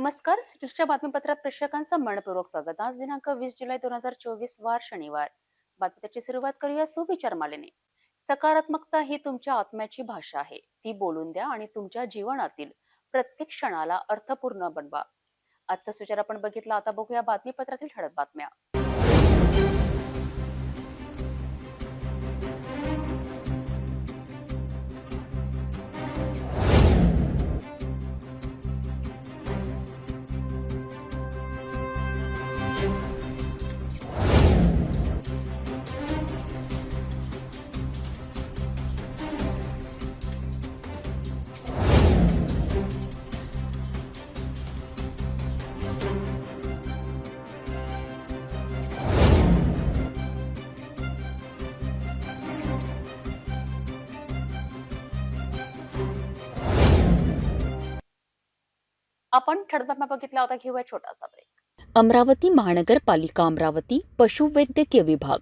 नमस्कार. सृष्टीच्या बातमीपत्रात प्रेक्षकांचं मनपूर्वक स्वागत. आज दिनांक वीस जुलै दोन हजार चोवीस वार शनिवार. बातमीपत्राची सुरुवात करूया सुविचार मालेने. सकारात्मकता ही तुमच्या आत्म्याची भाषा आहे. ती बोलून द्या आणि तुमच्या जीवनातील प्रत्येक क्षणाला अर्थपूर्ण बनवा. आजचा सुचार आपण बघितला. आता बघूया बातमीपत्रातील ठळक बातम्या. आपण ठरताना बघितला होता आता घेऊया छोटासा ब्रेक अमरावती महानगरपालिका अमरावती पशुवैद्यकीय विभाग.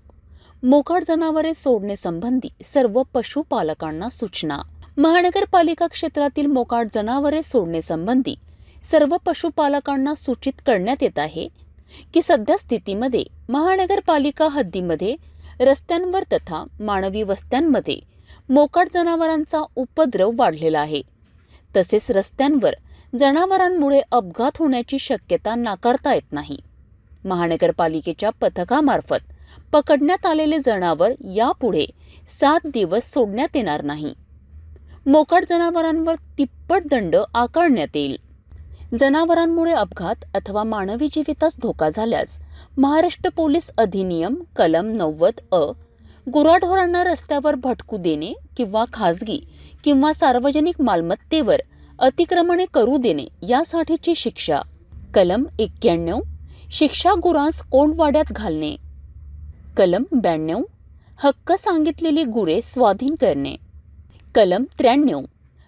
मोकाट जनावरे सोडणे संबंधी सर्व पशुपालकांना सूचना. महानगरपालिका क्षेत्रातील मोकाट जनावरे सोडणे संबंधी सर्व पशुपालकांना सूचित करण्यात येत आहे की सध्या स्थितीमध्ये महानगरपालिका हद्दीमध्ये रस्त्यांवर तथा मानवी वस्त्यांमध्ये मोकाट जनावरांचा उपद्रव वाढलेला आहे. तसेच रस्त्यांवर जनावरांमुळे अपघात होण्याची शक्यता नाकारता येत नाही. महानगरपालिकेच्या पथकामार्फत पकडण्यात आलेले जनावर यापुढे सात दिवस सोडण्यात येणार नाही. मोकाट जनावरांवर तिप्पट दंड आकारण्यात येईल. जनावरांमुळे अपघात अथवा मानवी जीवितास धोका झाल्यास महाराष्ट्र पोलीस अधिनियम कलम नव्वद अ गुराढोरांना रस्त्यावर भटकू देणे किंवा खाजगी किंवा सार्वजनिक मालमत्तेवर अतिक्रमणे करू देणे यासाठीची शिक्षा. कलम एक्क्याण्णव. शिक्षा गुरांस कोंडवाड्यात घालणे. कलम ब्याण्णव. हक्क सांगितलेली गुरे स्वाधीन करणे. कलम त्र्याण्णव.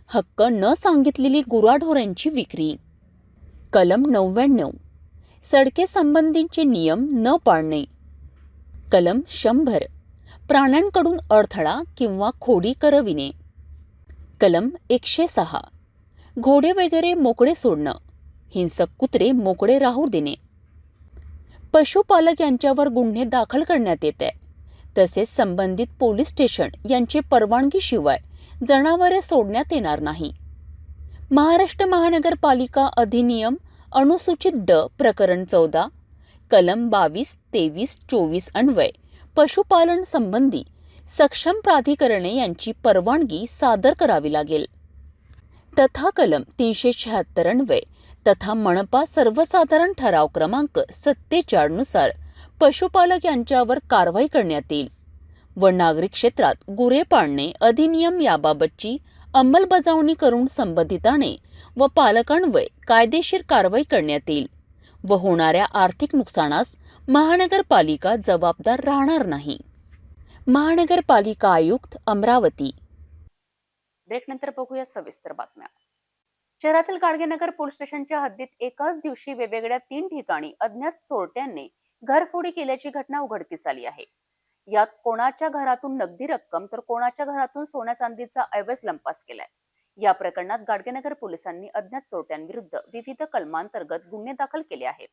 हक्क न सांगितलेली गुराढोरांची विक्री. कलम नव्याण्णव. सडकेसंबंधीचे नियम न पाळणे. कलम शंभर. प्राण्यांकडून अडथळा किंवा खोडी करविणे. कलम एकशे सहा. घोडे वगैरे मोकळे सोडणं हिंसक कुत्रे मोकळे राहू देणे. पशुपालक यांच्यावर गुन्हे दाखल करण्यात येत आहे तसेच संबंधित पोलीस स्टेशन यांची परवानगीशिवाय जनावरे सोडण्यात येणार नाही. महाराष्ट्र महानगरपालिका अधिनियम अनुसूचित ड प्रकरण चौदा कलम बावीस तेवीस चोवीस अन्वय पशुपालन संबंधी सक्षम प्राधिकरणे यांची परवानगी सादर करावी लागेल. तथा कलम तीनशे शहात्तर तथा मनपा सर्वसाधारण ठराव क्रमांक सत्तेचाळनुसार पशुपालक यांच्यावर कारवाई करण्यात येईल. व नागरिक क्षेत्रात गुरे पाळणे अधिनियम याबाबतची अंमलबजावणी करून संबंधिताने व पालकांवर कायदेशीर कारवाई करण्यात येईल व होणाऱ्या आर्थिक नुकसानास महानगरपालिका जबाबदार राहणार नाही. महानगरपालिका आयुक्त अमरावती ब्रेक नंतर बघूया सविस्तर बातम्या. शहरातील गाडगेनगर पोलीस स्टेशनच्या हद्दीत एकाच दिवशी वेगवेगळ्या तीन ठिकाणी अज्ञात चोरट्यांनी घरफोडी केल्याची घटना उघडकीस आली आहे. यात कोणाच्या घरातून नगदी रक्कम तर कोणाच्या घरातून सोन्या चांदीचा ऐवज लंपास केलाय. या प्रकरणात गाडगेनगर पोलिसांनी अज्ञात चोरट्यांविरुद्ध विविध कलमांतर्गत गुन्हे दाखल केले आहेत.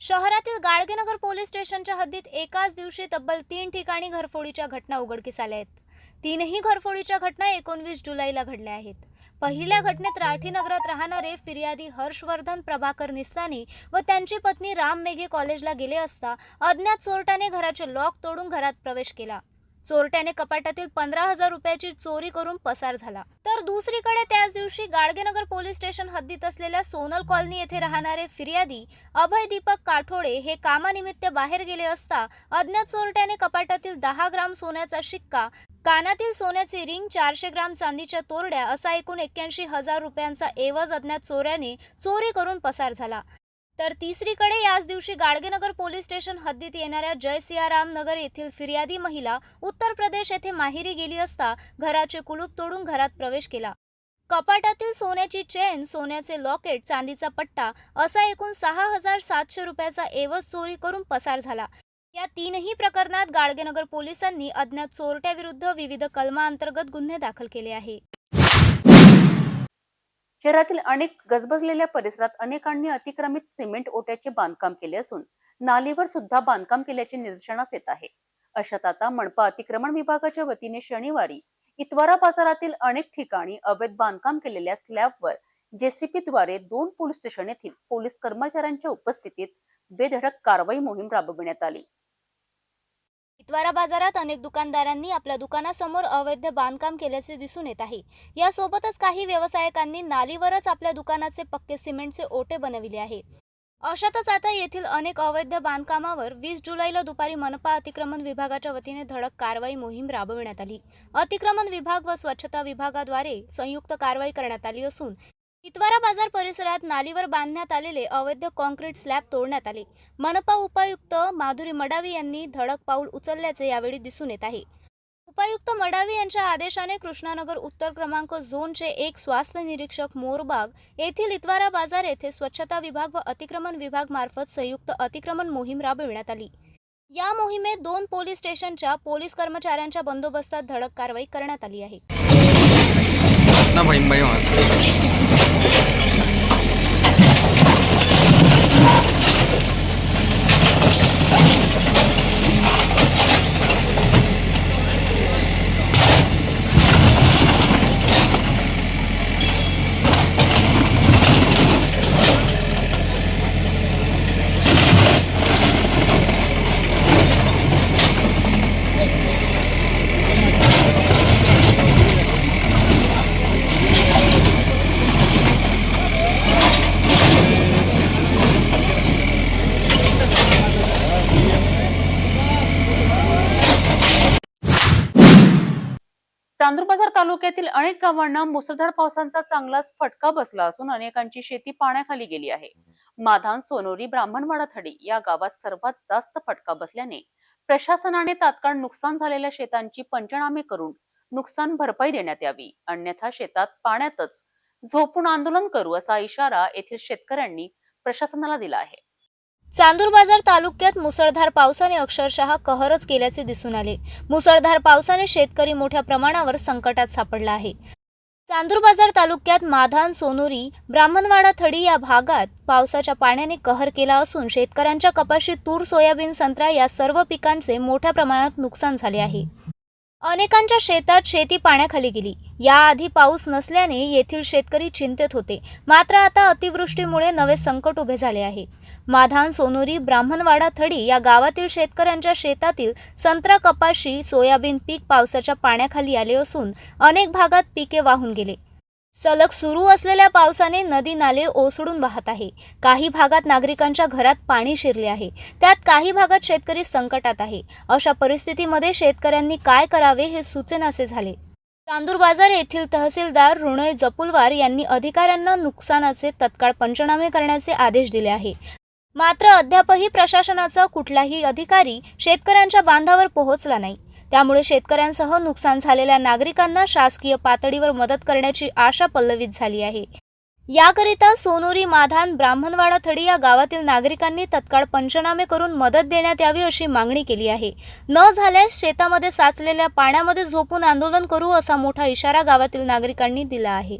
शहरातील गाडगेनगर पोलीस स्टेशनच्या हद्दीत एकाच दिवशी तब्बल तीन ठिकाणी घरफोडीच्या घटना उघडकीस आल्या आहेत. तीनही घरफोडीच्या घटना एकोणवीस जुलैला घडल्या आहेत. पहिल्या घटनेत राठी नगरात राहणारे फिर्यादी हर्षवर्धन प्रभाकर निस्तानी व त्यांची पत्नी राम मेघे कॉलेजला गेले असता अज्ञात चोरट्याने घराचे लॉक तोडून घरात प्रवेश केला. चोरट्याने कपाटातील पंधरा हजार रुपयाची चोरी करून पसार झाला. तर दुसरीकडे त्याच दिवशी गाडगेनगर पोलीस स्टेशन हद्दीत असलेल्या सोनल कॉलनी येथे राहणारे फिर्यादी अभय दीपक काठोडे हे कामानिमित्त बाहेर गेले असता अज्ञात चोरट्याने कपाटातील दहा ग्राम सोन्याचा शिक्का कानातील सोन्याची रिंग चारशे ग्राम चांदीच्या तोरड्या असा एकूण एक्क्याऐंशी हजार रुपयांचा एवज अज्ञात चोऱ्याने चोरी करून पसार झाला. तर तिसरीकडे याच दिवशी गाडगेनगर पोलीस स्टेशन हद्दीत येणाऱ्या जय सियाराम नगर येथील फिर्यादी महिला उत्तर प्रदेश येथे माहेरी गेली असता घराचे कुलूप तोडून घरात प्रवेश केला. कपाटातील सोन्याची चेन सोन्याचे लॉकेट चांदीचा पट्टा असा एकूण सहा हजार सातशे रुपयाचा एवज चोरी करून पसार झाला. या तीनही प्रकरणात गाडगेनगर पोलिसांनी अज्ञात चोरट्याविरुद्ध विविध कलमांतर्गत गुन्हे दाखल केले आहे. शहरातील अनेक गजबजलेल्या परिसरात अनेकांनी अतिक्रमित सिमेंट ओट्याचे बांधकाम केले असून नालीवर सुद्धा बांधकाम केल्याचे निदर्शनास येत आहे. अशात आता मनपा अतिक्रमण विभागाच्या वतीने शनिवारी इतवारा बाजारातील अनेक ठिकाणी अवैध बांधकाम केलेल्या स्लॅबवर जेसीपीद्वारे दोन पोलीस स्टेशन येथील पोलीस कर्मचाऱ्यांच्या उपस्थितीत बेधडक कारवाई मोहीम राबविण्यात आली. इतवारा बाजारात अनेक दुकानदारांनी आपल्या दुकानासमोर अवैध बांधकाम केल्याचे दिसून येत आहे. यासोबतच काही व्यावसायिकांनी नालीवरच आपल्या दुकानाचे पक्के सिमेंटचे ओटे बनविले आहे. अशातच आता येथील अनेक अवैध बांधकामावर वीस जुलैला दुपारी मनपा अतिक्रमण विभागाच्या वतीने धडक कारवाई मोहीम राबविण्यात आली. अतिक्रमण विभाग व स्वच्छता विभागाद्वारे संयुक्त कारवाई करण्यात आली असून इतवारा बाजार परिसरात नालीवर बांधण्यात आलेले अवैध कॉन्क्रीट स्लॅब तोडण्यात आले. मनपा उपायुक्त माधुरी मडावी यांनी धडक पाऊल उचलल्याचे यावेळी दिसून येत आहे. उपायुक्त मडावी यांच्या आदेशाने कृष्णानगर उत्तर क्रमांक झोनचे एक स्वास्थ्य निरीक्षक मोरबाग येथील इतवारा बाजार येथे स्वच्छता विभाग व अतिक्रमण विभाग मार्फत संयुक्त अतिक्रमण मोहीम राबविण्यात आली. या मोहिमेत दोन पोलीस स्टेशनच्या पोलीस कर्मचाऱ्यांच्या बंदोबस्तात धडक कारवाई करण्यात आली आहे कितना भाई भाई वहाँ से चांदूर बाजार तालुक्यातील अनेक गावांना मुसळधार पावसाचा चांगलाच फटका बसला असून अनेकांची शेती पाण्याखाली गेली आहे. माधान सोनोरी ब्राह्मणवाडा थडी या गावात सर्वात जास्त फटका बसल्याने प्रशासनाने तात्काळ नुकसान झालेल्या शेतांची पंचनामे करून नुकसान भरपाई देण्यात यावी. अन्यथा शेतात पाण्यातच झोपून आंदोलन करू असा इशारा येथील शेतकऱ्यांनी प्रशासनाला दिला आहे. चांदूर बाजार तालुक्यात मुसळधार पावसाने अक्षरशः कहरच केल्याचे दिसून आले. मुसळधार पावसाने शेतकरी मोठ्या प्रमाणावर संकटात सापडला आहे. चांदूर बाजार तालुक्यात माधान सोनोरी ब्राह्मणवाडा थडी या भागात पावसाच्या पाण्याने कहर केला असून शेतकऱ्यांच्या कपाशी तूर सोयाबीन संत्रा या सर्व पिकांचे मोठ्या प्रमाणात नुकसान झाले आहे. अनेकांच्या शेतात शेती पाण्याखाली गेली. याआधी पाऊस नसल्याने येथील शेतकरी चिंतेत होते. मात्र आता अतिवृष्टीमुळे नवे संकट उभे झाले आहे. माधान सोनोरी ब्राह्मणवाडा थडी या गावातील शेतकऱ्यांच्या शेतातील संत्रा कपाशी सोयाबीन पीक पावसाच्या पाण्याखाली आले असून अनेक भागात पिके वाहून गेले. सलग सुरू असलेल्या पावसाने नदी नाले ओसडून वाहत आहे. काही भागात नागरिकांच्या घरात पाणी शिरले आहे. त्यात काही भागात शेतकरी संकटात आहे. अशा परिस्थितीमध्ये शेतकऱ्यांनी काय करावे हे सुचेनासे झाले. चांदूर बाजार येथील तहसीलदार ऋणय जपुलवार यांनी अधिकाऱ्यांना नुकसानाचे तत्काळ पंचनामे करण्याचे आदेश दिले आहे. मात्र अद्यापही प्रशासनाचा कुठलाही अधिकारी शेतकऱ्यांच्या बांधावर पोहोचला नाही. त्यामुळे शेतकऱ्यांसह नुकसान झालेल्या नागरिकांना शासकीय पातळीवर मदत करण्याची आशा पल्लवित झाली आहे. याकरिता सोनोरी माधान ब्राह्मणवाडा थडी या गावातील नागरिकांनी तत्काळ पंचनामे करून मदत देण्यात यावी अशी मागणी केली आहे. न झाल्यास शेतामध्ये साचलेल्या पाण्यामध्ये झोपून आंदोलन करू असा मोठा इशारा गावातील नागरिकांनी दिला आहे.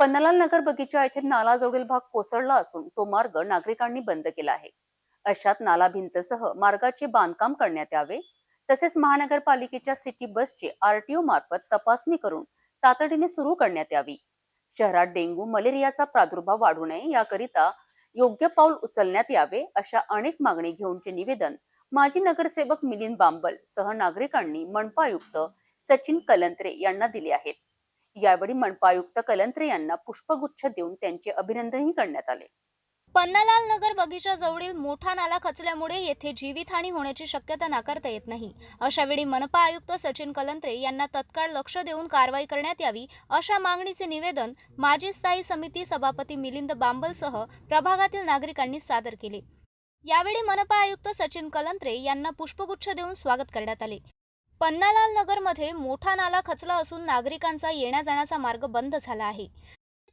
पन्नालाल नगर बगीचा येथील नालाजवळील भाग कोसळला असून तो मार्ग नागरिकांनी बंद केला आहे. अशात नाला भिंतसह मार्गाचे बांधकाम करण्यात यावे तसेच महानगरपालिकेच्या सिटी बसची आरटीओ मार्फत तपासणी करून तातडीने सुरू करण्यात यावी. शहरात डेंग्यू मलेरियाचा प्रादुर्भाव वाढू नये याकरिता योग्य पाऊल उचलण्यात यावे अशा अनेक मागणी घेऊनचे निवेदन माजी नगरसेवक मिलिंद बांबल सह नागरिकांनी मनपा आयुक्त सचिन कलंत्रे यांना दिले आहेत. यावेळी मनपा आयुक्त कलंत्रे यांना पुष्पगुच्छ देऊन त्यांचे अभिनंदनही करण्यात आले. पन्नालाल नगर बगीचा जवळील मोठा नाला खचल्यामुळे येथे जीवितहानी होण्याची शक्यता नाकारता येत नाही. अशावेळी मनपा आयुक्त सचिन कलंत्रे यांना तत्काळ लक्ष देऊन कारवाई करण्यात यावी अशा मागणीचे निवेदन माजी स्थायी समिती सभापती मिलिंद बांबलसह प्रभागातील नागरिकांनी सादर केले. यावेळी मनपा आयुक्त सचिन कलंत्रे यांना पुष्पगुच्छ देऊन स्वागत करण्यात आले. पन्नालाल नगरमध्ये मोठा नाला खचला असून नागरिकांचा येण्या जाण्याचा मार्ग बंद झाला आहे.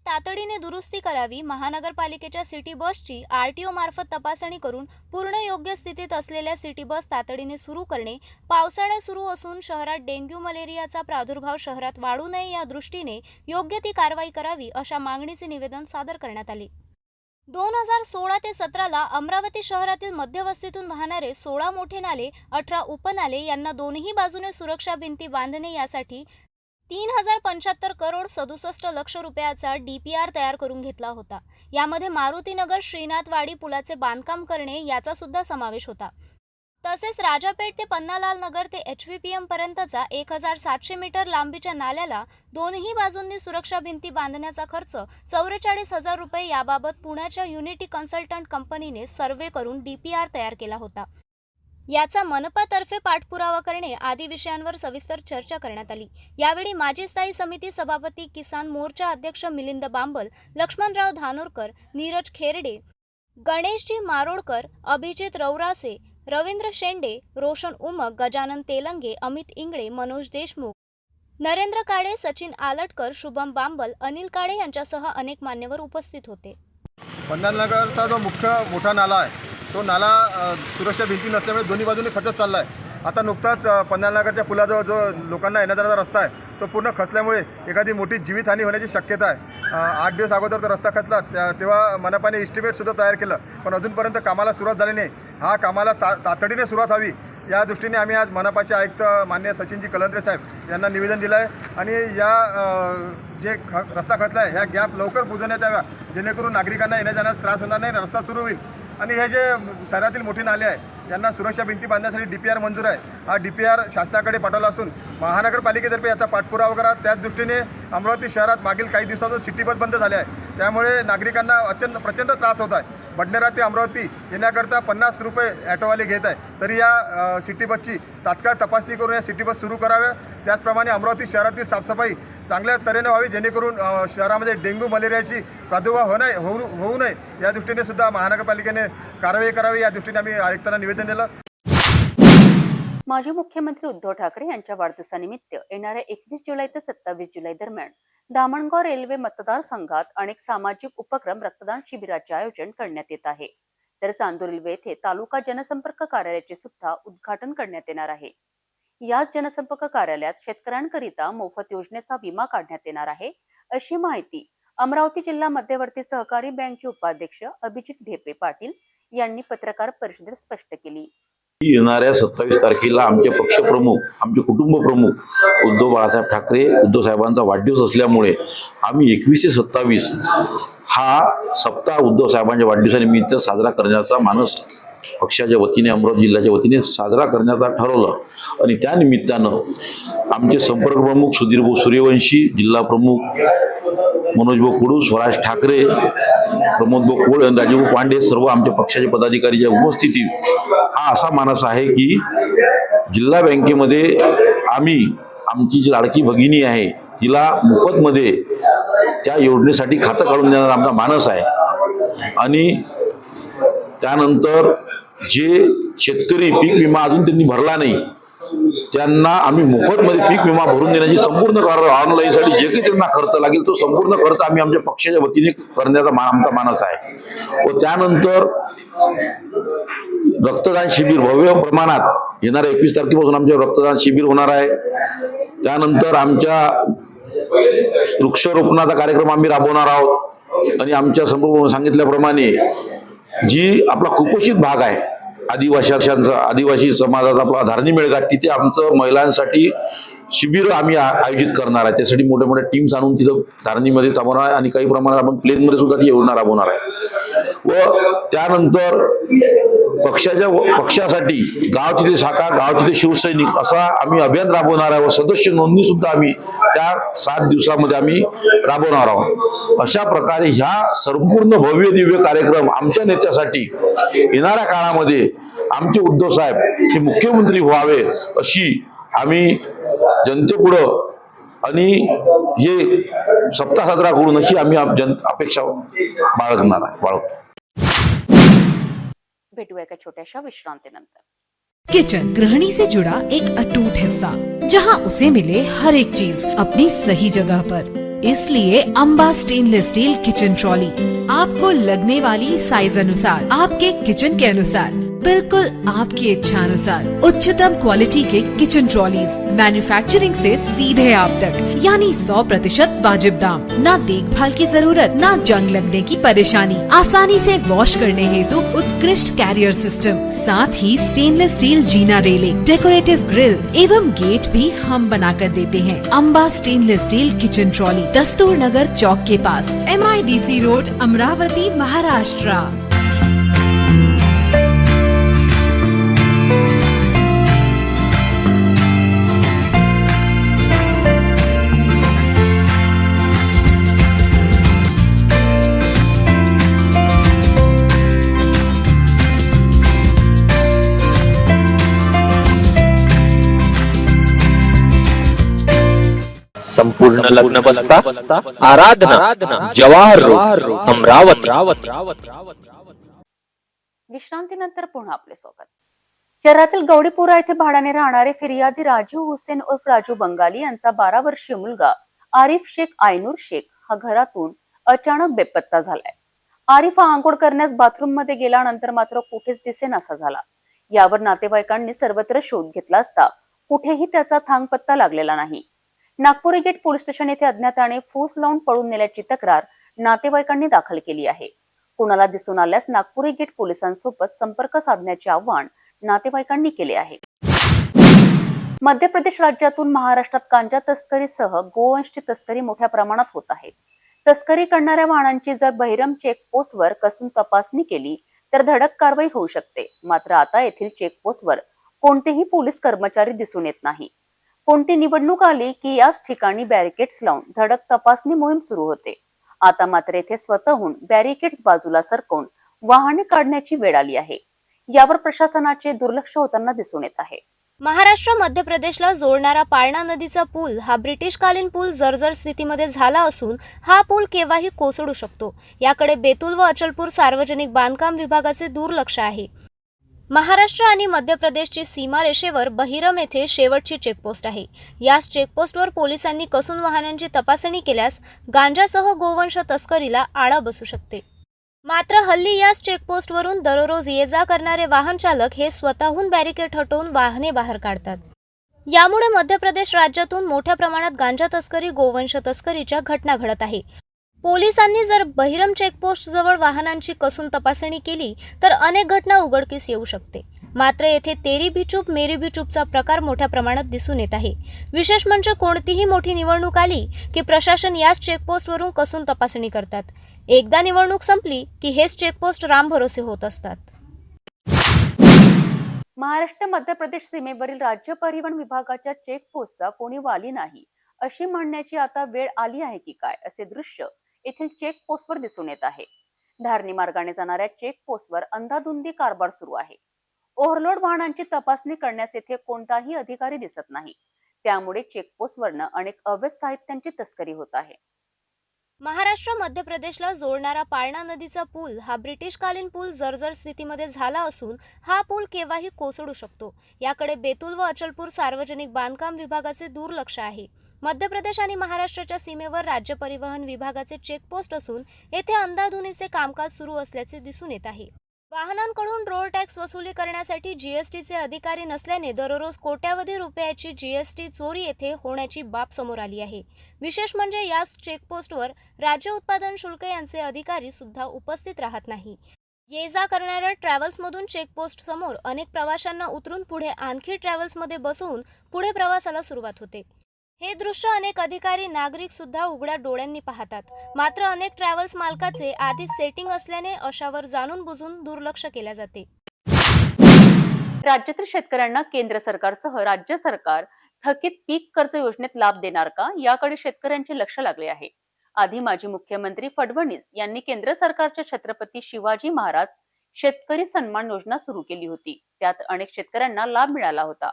तातडीने दुरुस्ती करावी महानगरपालिकेच्या सिटी बसची आर टी ओ मार्फत तपासणी करून पूर्ण योग्य स्थितीत असलेल्या सिटी बस तातडीने सुरू करणे पावसाळा सुरू असून शहरात डेंग्यू मलेरियाचा प्रादुर्भाव शहरात वाढू नये या दृष्टीने योग्य ती कारवाई करावी अशा मागणीचे निवेदन सादर करण्यात आले. दोन हजार सोळा ते सतराला अमरावती शहरातील मध्यवस्तीतून वाहणारे सोळा मोठे नाले अठरा उपनाले यांना दोन्ही बाजूने सुरक्षा भिंती बांधणे यासाठी तीन हजार पंच्याहत्तर करोड सदुसष्ट लक्ष रुपयाचा डी पी आर तयार करून घेतला होता. यामध्ये मारुतीनगर श्रीनाथवाडी पुलाचे बांधकाम करणे याचा सुद्धा समावेश होता. तसेच राजापेठ ते पन्नालाल नगर ते एच व्ही पी एम पर्यंतचा एक हजार सातशे मीटर लांबीच्या नाल्याला दोन्ही बाजूंनी सुरक्षा भिंती बांधण्याचा खर्च चौवेचाळीस हजार रुपये याबाबत पुण्याच्या युनिटी कन्सल्टंट कंपनीने सर्व्हे करून डी पी आर तयार केला होता. याचा मनपातर्फे पाठपुरावा करणे आदी विषयांवर सविस्तर चर्चा करण्यात आली. यावेळी माजी स्थायी समिती सभापती किसान मोर्चा अध्यक्ष मिलिंद बांबल लक्ष्मणराव धानोरकर नीरज खेरडे गणेशजी मारोडकर अभिजित रौरासे रवींद्र शेंडे रोशन उमक गजानन तेलंगे अमित इंगळे मनोज देशमुख. नरेंद्र काळे सचिन आलटकर शुभम बांबल अनिल काळे यांच्यासह अनेक मान्यवर उपस्थित होते. पंढरनगरचा जो मुख्य मोठा नाला आहे तो नाला सुरक्षा भिंती नसल्यामुळे दोन्ही बाजूने खचत चालला आहे आता नुकताच अ, पंढरनगरच्या पुलाजवळ जो लोकांना येण्याचा रस्ता आहे तो पूर्ण खचल्यामुळे एखादी मोठी जीवितहानी होण्याची शक्यता आहे. आठ दिवस अगोदर तो रस्ता खचला त्या तेव्हा मनपाने इस्टिमेटसुद्धा तयार केलं पण अजूनपर्यंत कामाला सुरुवात झाली नाही. हा कामाला ता तातडीने सुरुवात हवी. या दृष्टीने आम्ही आज मनपाचे आयुक्त मान्य सचिनजी कलंत्रे साहेब यांना निवेदन दिलं आहे आणि या जे ख रस्ता खचला आहे ह्या गॅप लवकर बुजवण्यात याव्या. जेणेकरून नागरिकांना येण्या जाण्यास त्रास होणार नाही रस्ता सुरू होईल. आणि हे जे शहरातील मोठी नाले आहे यांना सुरक्षा भिंती बांधण्यासाठी डी पी आर मंजूर आहे. हा डी पी आर शासनाकडे पाठवला असून महानगरपालिकेतर्फे याचा पाठपुरावा करा त्याच दृष्टीने अमरावती शहरात मागील काही दिवसातून सिटी बस बंद झाल्या आहे. त्यामुळे नागरिकांना अचंद प्रचंड त्रास होत आहे. बडनेरा ते अमरावती येण्याकरता पन्नास रुपये ॲटोवाले घेत आहे. तरी या सिटी बसची तात्काळ तपासणी करून या सिटी बस सुरू कराव्या. त्याचप्रमाणे अमरावती शहरातील साफसफाई चांगल्या तऱ्हेने व्हावी जेणेकरून शहरामध्ये डेंग्यू मलेरियाची प्रादुर्भाव होऊ नये होऊ होऊ नये. या दृष्टीने सुद्धा महानगरपालिकेने कारवाई करावी या दृष्टीने आम्ही आयुक्तांना निवेदन दिलं. माजी मुख्यमंत्री उद्धव ठाकरे यांच्या वाढदिवसानिमित्त येणाऱ्या एकवीस जुलै ते सत्तावीस जुलै दरम्यान दामणगाव रेल्वे मतदारसंघात अनेक सामाजिक उपक्रम रक्तदान शिबिराचे आयोजन करण्यात येत आहे. तर चांदूर रेल्वे येथे तालुका जनसंपर्क कार्यालयाचे सुद्धा उद्घाटन करण्यात येणार आहे. याच जनसंपर्क कार्यालयात शेतकऱ्यांकरिता मोफत योजनेचा विमा काढण्यात येणार आहे अशी माहिती अमरावती जिल्हा मध्यवर्ती सहकारी बँकचे उपाध्यक्ष अभिजित ढेपे पाटील यांनी पत्रकार परिषदेत स्पष्ट केली. येणाऱ्या सत्तावीस तारखेला आमचे पक्षप्रमुख आमचे कुटुंब प्रमुख उद्धव बाळासाहेब ठाकरे उद्धव साहेबांचा वाढदिवस असल्यामुळे आम्ही एकवीस ते सत्तावीस हा सप्ताह उद्धव साहेबांच्या वाढदिवसानिमित्त साजरा करण्याचा मानस पक्षाच्या वतीने अमरावती जिल्ह्याच्या वतीने साजरा करण्याचा ठरवलं. आणि त्यानिमित्तानं आमचे संपर्क प्रमुख सुधीर भाऊ सूर्यवंशी जिल्हा प्रमुख मनोज भाऊ कुडू स्वराज ठाकरे प्रमोद भाऊ आणि राजीव पांडे सर्व आमच्या पक्षाचे पदाधिकारीच्या उपस्थितीत हा असा मानस आहे की जिल्हा बँकेमध्ये आम्ही आमची जी लाडकी भगिनी आहे तिला मोफतमध्ये त्या योजनेसाठी खातं काढून देण्याचा आमचा मानस आहे. आणि त्यानंतर जे शेतकरी पीक विमा अजून त्यांनी भरला नाही त्यांना आम्ही मोफतमध्ये पीक विमा भरून देण्याची संपूर्ण ऑनलाईनसाठी जे काही त्यांना खर्च लागेल तो संपूर्ण खर्च आम्ही आमच्या पक्षाच्या वतीने करण्याचा मा आमचा मानस आहे. व त्यानंतर रक्तदान शिबिर भव्य प्रमाणात येणाऱ्या एकवीस तारखेपासून आमचे रक्तदान शिबिर होणार आहे. त्यानंतर आमच्या वृक्षारोपणाचा कार्यक्रम आम्ही राबवणार आहोत. आणि आमच्या संपूर्ण सांगितल्याप्रमाणे जी आपला कुपोषित भाग आहे आदिवासींचा आदिवासी समाजाचा आपला धारणी मेळघाट तिथे आमचं महिलांसाठी शिबिर आम्ही आयोजित करणार आहे. त्यासाठी मोठ्या मोठ्या टीम्स आणून तिथं धारणीमध्ये थांबवणार आहे आणि काही प्रमाणात आपण प्लेनमध्ये सुद्धा ती योजना राबवणार आहे. व त्यानंतर पक्षाच्या पक्षासाठी गाव तिथे शाखा गाव तिथे शिवसैनिक असा आम्ही अभियान राबवणार आहे व सदस्य नोंदणी सुद्धा आम्ही त्या सात दिवसामध्ये आम्ही राबवणार आहोत. अशा प्रकारे ह्या संपूर्ण भव्य दिव्य कार्यक्रम आमच्या नेत्यासाठी येणाऱ्या काळामध्ये आमचे उद्धव साहेब हे मुख्यमंत्री व्हावे अशी आम्ही जनतेपुढं आणि हे सप्ताह साजरा करून अशी आम्ही आप- जन अपेक्षा बाळगणार आहे बाळगतो. भेटूया एका छोट्याशा विश्रांतीनंतर. किचन गृहिणी से जुड़ा एक अटूट हिस्सा जहाँ उसे मिले हर एक चीज़ अपनी सही जगह पर। इसलिए Amba stainless steel kitchen trolley आपको लगने वाली साइज़ अनुसार आपके किचन के अनुसार बिल्कुल आपकी इच्छा अनुसार उच्चतम क्वालिटी के किचन ट्रॉलीज मैन्युफैक्चरिंग से सीधे आप तक। यानी 100 प्रतिशत वाजिब दाम। न देखभाल की ज़रूरत, न जंग लगने की परेशानी। आसानी से वॉश करने हेतु उत्कृष्ट कैरियर सिस्टम साथ ही स्टेनलेस स्टील जीना रेलिंग डेकोरेटिव ग्रिल एवं गेट भी हम बना कर देते हैं। Amba stainless steel kitchen trolley Dastur Nagar चौक के pass. MIDC road, Amravati, Maharashtra. संपूर्ण लग्न बसता आराधना जवाहर अमरावती. विश्रांतीनंतर पुन्हा आपले स्वागत. शहरातील गौडीपुरा येथे भाड्याने राहणारे फिर्यादी राजू हुसेन उर्फ राजू बंगाली यांचा बारा वर्षीय मुलगा आरिफ शेख आयनूर शेख हा घरातून अचानक बेपत्ता झालाय. आरिफ हा आंघोळ करण्यास बाथरूममध्ये गेल्यानंतर मात्र कुठेच दिसेनासा झाला. यावर नातेवाईकांनी सर्वत्र शोध घेतला असता कुठेही त्याचा थांगपत्ता लागलेला नाही. नागपुरी गेट पोलीस स्टेशन येथे अज्ञाताने फूस लावून पळून नेल्याची तक्रार नातेवाईकांनी दाखल केली आहे. कुणाला दिसून आल्यास नागपुरी गेट पोलिसांसोबत संपर्क साधण्याचे आवाहन नातेवाईकांनी केले आहे. मध्य प्रदेश राज्यातून महाराष्ट्रात गांजा तस्करीसह गोवंशची तस्करी मोठ्या प्रमाणात होत आहे. तस्करी करणाऱ्या वाहनांची जर बहिरम चेकपोस्टवर कसून तपासणी केली तर धडक कारवाई होऊ शकते. मात्र आता येथील चेकपोस्टवर कोणतेही पोलीस कर्मचारी दिसून येत नाही. कोणती निवडणूक आली की याच ठिकाणी बॅरिकेड्स लावून धडक तपासणी मोहीम सुरू होते. आता मात्र येथे स्वतःहून बॅरिकेड्स बाजूला सरकवून वाहने काढण्याची वेळ आली आहे. यावर प्रशासनाचे दुर्लक्ष होताना दिसून येत आहे. महाराष्ट्र मध्य प्रदेशला जोडणारा पाळणा नदीचा पूल हा ब्रिटिशकालीन पूल जर्जर स्थितीमध्ये झाला असून हा पूल केव्हाही कोसळू शकतो. याकडे बेतुल व अचलपूर सार्वजनिक बांधकाम विभागाचे दुर्लक्ष आहे. महाराष्ट्र आणि मध्य प्रदेशची सीमारेषेवर बहिरम येथे शेवटची चेकपोस्ट आहे. याच चेकपोस्टवर पोलिसांनी कसून वाहनांची तपासणी केल्यास गांजासह गोवंश तस्करीला आळा बसू शकते. मात्र हल्ली याच चेकपोस्टवरून दररोज ये जा करणारे वाहन चालक हे स्वतःहून बॅरिकेड हटवून वाहने बाहेर काढतात. यामुळे मध्य प्रदेश राज्यातून मोठ्या प्रमाणात गांजा तस्करी गोवंश तस्करीच्या घटना घडत आहे. पोलिसांनी जर बहिरम चेकपोस्ट जवळ वाहनांची कसून तपासणी केली तर अनेक घटना उघडकीस येऊ शकते. मात्र येथे तेरी भिचूप मेरी भिचूपचा प्रकार मोठ्या प्रमाणात दिसून येत आहे. विशेष म्हणजे कोणतीही मोठी निवडणूक आली की प्रशासन याच चेकपोस्टवरून कसून तपासणी करतात. एकदा निवडणूक संपली की हेच चेकपोस्ट रामभरोसे होत असतात. महाराष्ट्र मध्य प्रदेश सीमेवरील राज्य परिवहन विभागाच्या चेकपोस्टचा कोणी वाली नाही. अशी म्हणण्याची आता वेळ आली आहे की काय असे दृश्य येथील चेकपोस्टवर दिसून येत आहे. धारणी मार्गाने जाणाऱ्या चेक पोस्टवर अंधाधुंदी कारभार सुरू आहे. ओव्हरलोड वाहनांची तपासणी करण्यास येथे कोणताही अधिकारी दिसत नाही. त्यामुळे चेकपोस्टवरनं अनेक अवैध साहित्यांची तस्करी होत आहे. महाराष्ट्र मध्य प्रदेशला जोडणारा पाळणा नदीचा पूल हा ब्रिटिशकालीन पूल जर्जर स्थितीमध्ये झाला असून हा पूल केव्हाही कोसळू शकतो. याकडे बेतुल व अचलपूर सार्वजनिक बांधकाम विभागाचे दुर्लक्ष आहे. मध्य प्रदेश आणि महाराष्ट्राच्या सीमेवर राज्य परिवहन विभागाचे चेकपोस्ट असून येथे अंधाधुनीचे कामकाज सुरू असल्याचे दिसून येत आहे. वाहनांकडून रोड टॅक्स वसुली करण्यासाठी जीएसटीचे अधिकारी नसल्याने दररोज कोट्यावधी रुपयाची जीएसटी चोरी येथे होण्याची बाब समोर आली आहे. विशेष म्हणजे याच चेकपोस्टवर राज्य उत्पादन शुल्क यांचे अधिकारी सुद्धा उपस्थित राहत नाही. ये जा करणाऱ्या ट्रॅव्हल्समधून चेकपोस्ट समोर अनेक प्रवाशांना उतरून पुढे आणखी ट्रॅव्हल्समध्ये बसवून पुढे प्रवासाला सुरुवात होते. हे दृश्य अनेक अधिकारी नागरिक सुद्धा उघड्या डोळ्यांनी पाहतात. मात्र अनेक ट्रॅव्हल्स मालकाचे आधीच सेटिंग असल्याने अशावर जाणून बुजून दुर्लक्ष केल्या जाते. राज्यातील शेतकऱ्यांना केंद्र सरकारसह राज्य सरकार थकीत पीक कर्ज योजनेत लाभ देणार का? याकडे शेतकऱ्यांचे लक्ष लागले आहे. आधी माजी मुख्यमंत्री फडणवीस यांनी केंद्र सरकारच्या छत्रपती शिवाजी महाराज शेतकरी सन्मान योजना सुरू केली होती. त्यात अनेक शेतकऱ्यांना लाभ मिळाला होता.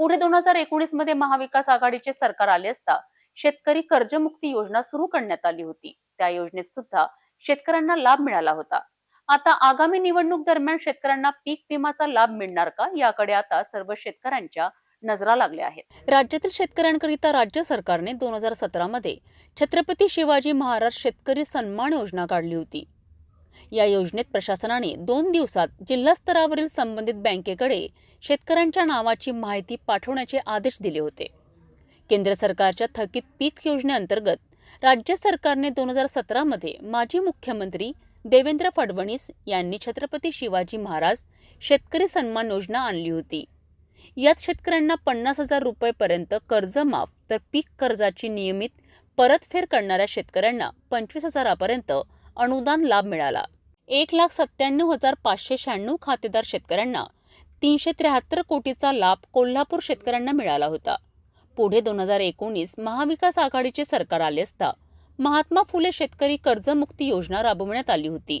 पुढे दोन हजार एकोणीसमध्ये महाविकास आघाडीचे सरकार आले असता शेतकरी कर्जमुक्ती योजना सुरू करण्यात आली होती. त्या योजनेत सुद्धा शेतकऱ्यांना लाभ मिळाला होता. आता आगामी निवडणूक दरम्यान शेतकऱ्यांना पीक विमाचा लाभ मिळणार का? याकडे आता सर्व शेतकऱ्यांच्या नजरा लागल्या आहेत. राज्यातील शेतकऱ्यांकरिता राज्य सरकारने दोन हजार सतरामध्ये छत्रपती शिवाजी महाराज शेतकरी सन्मान योजना काढली होती. या योजनेत प्रशासनाने दोन दिवसात जिल्हास्तरावरील संबंधित बँकेकडे शेतकऱ्यांच्या नावाची माहिती पाठवण्याचे आदेश दिले होते. केंद्र सरकारच्या थकीत पीक योजनेअंतर्गत राज्य सरकारने दोन हजार सतरामध्ये माजी मुख्यमंत्री देवेंद्र फडणवीस यांनी छत्रपती शिवाजी महाराज शेतकरी सन्मान योजना आणली होती. यात शेतकऱ्यांना पन्नास हजार रुपयेपर्यंत कर्ज माफ तर पीक कर्जाची नियमित परतफेड करणाऱ्या शेतकऱ्यांना पंचवीस हजारापर्यंत अनुदान लाभ मिळाला. एक लाख सत्त्याण्णव हजार पाचशे शहाण्णव खातेदार शेतकऱ्यांना तीनशे त्र्याहत्तर कोटीचा लाभ कोल्हापूर शेतकऱ्यांना मिळाला होता. पुढे दोन हजार एकोणीस महाविकास आघाडीचे सरकार आले असता महात्मा फुले शेतकरी कर्जमुक्ती योजना राबवण्यात आली होती.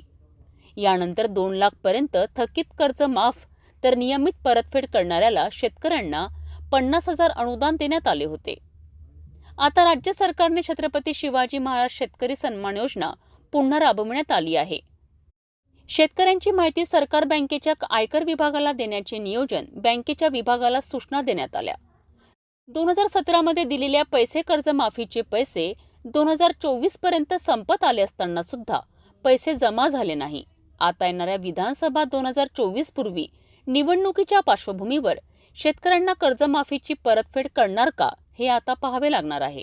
यानंतर दोन लाखपर्यंत थकीत कर्ज माफ तर नियमित परतफेड करणाऱ्याला शेतकऱ्यांना पन्नास हजार अनुदान देण्यात आले होते. आता राज्य सरकारने छत्रपती शिवाजी महाराज शेतकरी सन्मान योजना पुन्हा राबवण्यात आली आहे. शेतकऱ्यांची माहिती सरकार बँकेच्या आयकर विभागाला देण्याचे नियोजन बँकेच्या विभागाला सूचना देण्यात आल्या. दोन हजार सतरामध्ये दिलेल्या पैसे कर्जमाफीचे पैसे दोन हजार चोवीसपर्यंत संपत आले असताना सुद्धा पैसे जमा झाले नाही. आता येणाऱ्या विधानसभा दोन हजार चोवीस पूर्वी निवडणुकीच्या पार्श्वभूमीवर शेतकऱ्यांना कर्जमाफीची परतफेड करणार का हे आता पाहावे लागणार आहे.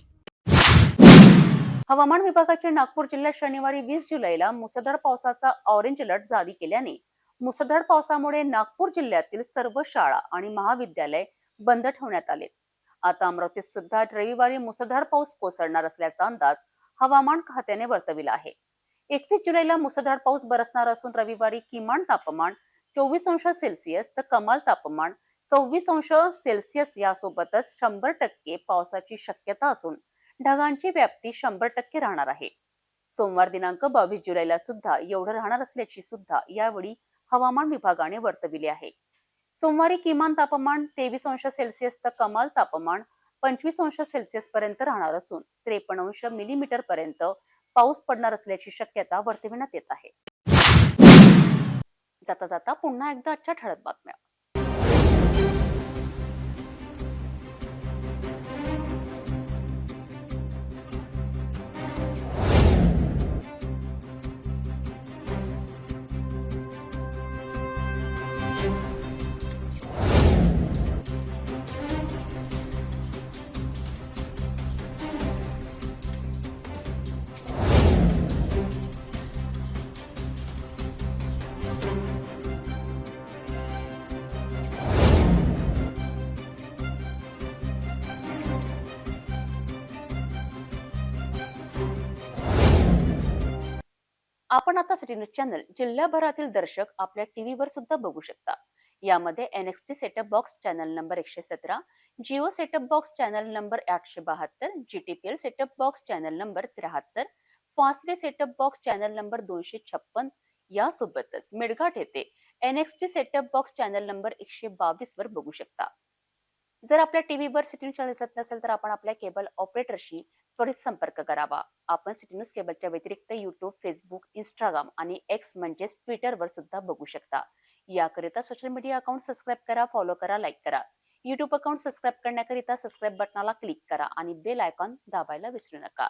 हवामान विभागाचे नागपूर जिल्ह्यात शनिवारी वीस जुलैला मुसळधार पावसाचा ऑरेंज अलर्ट जारी केल्याने मुसळधार पावसामुळे नागपूर जिल्ह्यातील सर्व शाळा आणि महाविद्यालय बंद ठेवण्यात आले. आता अमरावतीत सुद्धा रविवारी मुसळधार पाऊस कोसळणार असल्याचा अंदाज हवामान खात्याने वर्तविला आहे. एकवीस जुलैला मुसळधार पाऊस बरसणार असून रविवारी किमान तापमान चोवीस अंश सेल्सिअस तर कमाल तापमान सव्वीस अंश सेल्सिअस यासोबतच शंभर टक्के पावसाची शक्यता असून ढगांची व्याप्ती शंभर टक्के राहणार आहे. सोमवार दिनांक बावीस जुलैला सुद्धा एवढं राहणार असल्याची सुद्धा यावेळी हवामान विभागाने वर्तविले आहे. सोमवारी किमान तापमान तेवीस अंश सेल्सिअस तर कमाल तापमान पंचवीस अंश सेल्सिअस पर्यंत राहणार असून त्रेपन्न अंश मिलीमीटर पर्यंत पाऊस पडणार असल्याची शक्यता वर्तविण्यात येत आहे. जाता जाता पुन्हा एकदा आजच्या ठळक बातम्या. आपण आता सिटी न्यूज चॅनल जिल्हाभरातील दर्शक आपल्या टीव्हीवर सुद्धा बघू शकता. यामध्ये NXT setup box channel number एकशे सतरा Jio setup box channel number आठशे बहात्तर GTPL setup box channel number त्र्याहत्तर Fastway setup box channel number दोनशे छप्पन यासोबतच मेळघाट येथे NXT setup box channel number एकशे बावीस वर बघू शकता. जर आपल्या टीव्हीवर सिटी न्यूज चॅनल दिसत नसेल तर आपण आपल्या केबल ऑपरेटरशी त्वरित संपर्क करावा. आपण सिटी न्यूज केबलच्या व्यतिरिक्त युट्यूब फेसबुक इंस्टाग्राम आणि एक्स म्हणजेच ट्विटरवर सुद्धा बघू शकता. याकरिता सोशल मीडिया अकाउंट सबस्क्राईब करा फॉलो करा लाईक करा. युट्यूब अकाउंट सबस्क्राईब करण्याकरिता सबस्क्राईब बटनाला क्लिक करा आणि बेल आयकॉन दाबायला विसरू नका.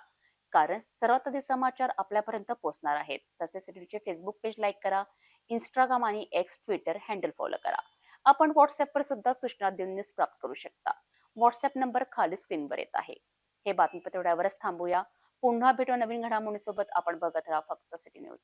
कारण सर्वात आधी समाचार आपल्यापर्यंत पोहोचणार आहेत. तसेच सिटीचे फेसबुक पेज लाईक करा इंस्टाग्राम आणि एक्स ट्विटर हँडल फॉलो करा. आपण व्हॉट्सअपवर सुद्धा सूचना देऊन न्यूज प्राप्त करू शकता. व्हॉट्सअप नंबर खाली स्क्रीनवर येत आहे. हे बातमीपत्र एवढ्यावरच थांबूया. पुन्हा भेटू नवीन घडामोडीसोबत. आपण बघत राहा फक्त सिटी न्यूज